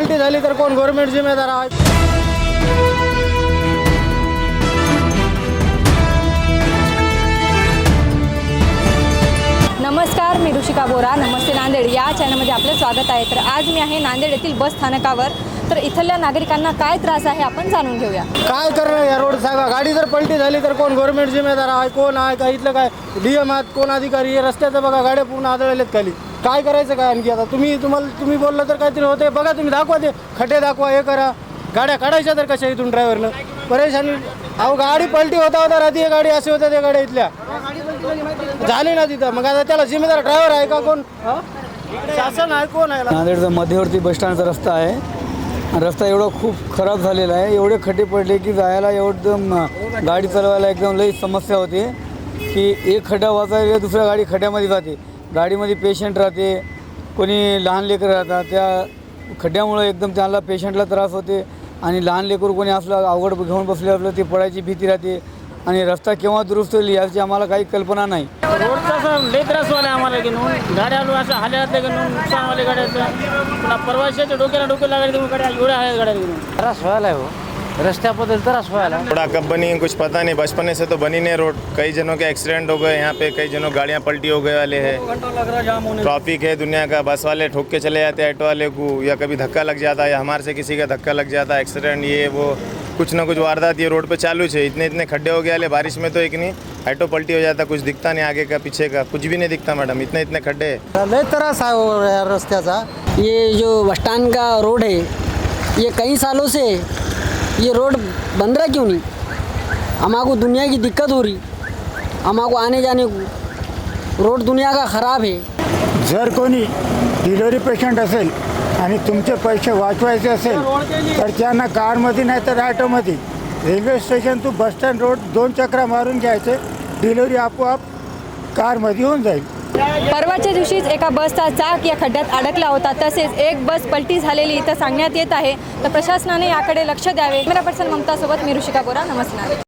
पलटी झाली तर कोण गव्हर्नमेंट जिम्मेदार आहे? नमस्कार मी ऋषिका बोरा. नमस्ते नांदेड. या चॅनलमध्ये आपलं स्वागत आहे. तर आज मी आहे नांदेड येथील बस स्थानकावर. तर इथल्या नागरिकांना काय त्रास आहे आपण जाणून घेऊया. काय करणार या रोड सांगा? गाडी जर पलटी झाली तर कोण गव्हर्नमेंट जिम्मेदार आहे? कोण आहे? का इथलं काय? डी एम आहात कोण अधिकारी आहे? रस्त्याचं बघा गाड्या पूर्ण आदळलेत खाली. काय करायचं काय आणखी आता? तुम्ही तुम्हाला तुम्ही बोललं तर काहीतरी होते बघा तुम्ही दाखवा ते. खड्डे दाखवा हे करा. गाड्या काढायच्या तर कशा इथून ड्रायव्हरनं परेशानी. अहो गाडी पलटी होता होता राहते गाडी असे होत्या त्या गाड्या इथल्या. झाली ना तिथं. मग आता त्याला जिम्मेदार ड्रायव्हर आहे का कोण? शासन आहे कोण आहे? नांदेडचा मध्यवर्ती बसस्टँडचा रस्ता आहे. रस्ता एवढा खूप खराब झालेला आहे. एवढे खड्डे पडले की जायला एवढं गाडी चालवायला एकदम लई समस्या होते की एक खड्डा वाचायला दुसऱ्या गाडी खड्ड्यामध्ये जाते. गाडीमध्ये पेशंट राहते कोणी लहान लेकरं राहतात त्या खड्ड्यामुळं एकदम त्यांना पेशंटला त्रास होते आणि लहान लेकरू कोणी असलं अवघड घेऊन बसले असलं ते पडायची भीती राहते. आणि रस्ता केव्हा दुरुस्त होईल याची आम्हाला काही कल्पना नाही. रोडचा असं लय त्रास व्हायला आम्हाला की नून गाड्या आलो असं हाल्या की नून नुकसानवाले गाड्याचं. पुन्हा परवाशाच्या डोक्याला डोकं लागायला तुम्ही गाड्या एवढ्या आहेत गाड्या घेऊन त्रास व्हायला हो. रस्त्याबद्दल त्रास व्हायला. थोड़ा कब बनी कुछ पता नहीं बचपने से तो बनी नहीं रोड. कई जनों के एक्सीडेंट हो गए यहाँ पे कई जनों गाड़ियाँ पलटी हो गए वाले हैं. ट्रैफिक है दुनिया का बस वाले ठोक के चले जाते हैं ऑटो वाले को या कभी धक्का लग जाता है या हमारे से किसी का धक्का लग जाता है एक्सीडेंट ये वो. कुछ ना कुछ वारदात ये रोड पे चालू है। इतने इतने खड्डे हो वाले बारिश में तो एक नहीं ऑटो पलटी हो जाता, कुछ दिखता नहीं आगे का, पीछे का, कुछ भी नहीं दिखता मैडम, इतने इतने खड्डे हैं। त्रास आहे हो या रस्त्याचा ये जो बस स्टैंड का रोड है, ये कई सालों से ये रोड बन रहा क्यों नहीं? हमारे दुनिया की दिक्कत हो रही। हमारे आने जाने को रोड दुनिया का ख़राब है। जर कोणी डिलिव्हरी पेशंट असेल आणि तुमचे पैसे वाचवायचे असेल तर त्यांना कारमध्ये नाही तर ॲटोमध्ये railway station to bus stand road दोन चक्रा मारून घ्यायचे. डिलिव्हरी आपोआप कारमध्ये होऊन जाईल. परवाच्या दिवशीच एका बसचा चाक या खड्ड्यात अडकला होता. तसेच एक बस पलटी झालेली इथं सांगण्यात येत आहे. तर प्रशासनाने याकडे लक्ष द्यावे. कॅमेरा पर्सन ममतासोबत मी ऋषिका बोरा. नमस्कार.